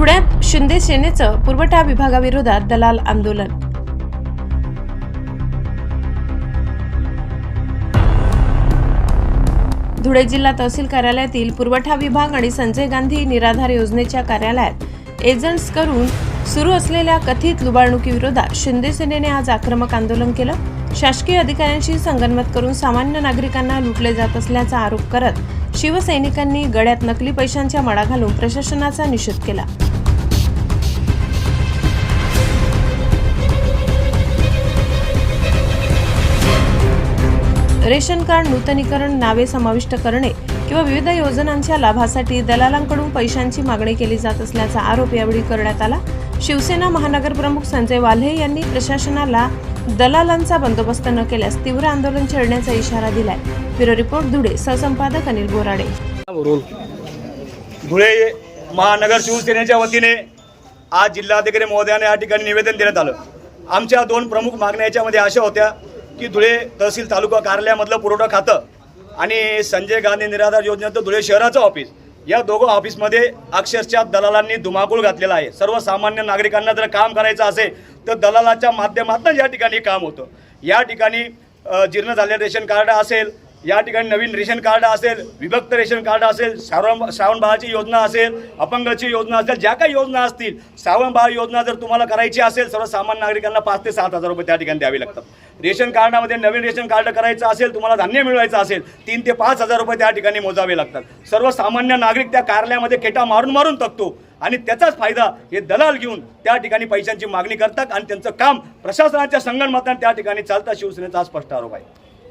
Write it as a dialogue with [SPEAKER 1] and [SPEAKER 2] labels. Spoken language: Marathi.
[SPEAKER 1] शिंदे सेनेचं पुरवठा विभागाविरोधात दलाल आंदोलन. धुळे जिल्हा तहसील कार्यालयातील पुरवठा विभाग आणि संजय गांधी निराधार योजनेच्या कार्यालयात एजंट्स करून सुरू असलेल्या कथित लुबाडणुकीविरोधात शिंदे सेनेने आज आक्रमक आंदोलन केलं. शासकीय अधिकाऱ्यांशी संगनमत करून सामान्य नागरिकांना लुटले जात असल्याचा आरोप करत शिवसैनिकांनी गळ्यात नकली पैशांच्या मळा घालून प्रशासनाचा निषेध केला. रेशन कार्ड नूतनीकरण नावे समाविष्ट करणे किंवा विविध योजनांच्या लाभासाठी दलालांकडून पैशांची मागणी केली जात असल्याचा आरोप यावेळी करण्यात आला. शिवसेना महानगर प्रमुख संजय वाल्हे यांनी प्रशासनाला दलालांचा बंदोबस्त न केल्यास तीव्र आंदोलन छेडण्याचा इशारा दिलाय. ब्युरो रिपोर्ट धुळे सहसंपादक अनिल बोराडे.
[SPEAKER 2] धुळे महानगर शिवसेनेच्या वतीने आज जिल्हाधिकारी महोदयाने या ठिकाणी निवेदन देण्यात आलं. आमच्या दोन प्रमुख मागण्या याच्यामध्ये अशा होत्या. की धुळे तहसील तालुका कार्यालयामधलं पुरवठा खातं आणि संजय गांधी निराधार योजनेचं धुळे शहराचं ऑफिस या दोघं ऑफिसमध्ये अक्षरशः दलालांनी धुमाकूळ घातलेला आहे. सर्वसामान्य नागरिकांना जर काम करायचं असेल तर दलालाच्या माध्यमातून या ठिकाणी काम होतं. या ठिकाणी जीर्ण झालेलं रेशन कार्ड असेल या ठिकाणी नवीन रेशन कार्ड असेल विभक्त रेशन कार्ड असेल श्रावण श्रावण बाळाची योजना असेल अपंगाची योजना असेल ज्या काही योजना असतील श्रावण बाळ योजना जर तुम्हाला करायची असेल सर्वसामान्य नागरिकांना पाच ते सात हजार रुपये त्या ठिकाणी द्यावे लागतात. रेशन कार्डामध्ये नवीन रेशन कार्ड करायचं असेल तुम्हाला धान्य मिळवायचं असेल तीन ते पाच हजार रुपये त्या ठिकाणी मोजावे लागतात. सर्वसामान्य नागरिक त्या कार्यालयामध्ये खेटा मारून मारून थकतो आणि त्याचाच फायदा हे दलाल घेऊन त्या ठिकाणी पैशांची मागणी करतात आणि त्यांचं काम प्रशासनाच्या संगणमताने त्या ठिकाणी चालतं शिवसेनेचा स्पष्ट आरोप आहे.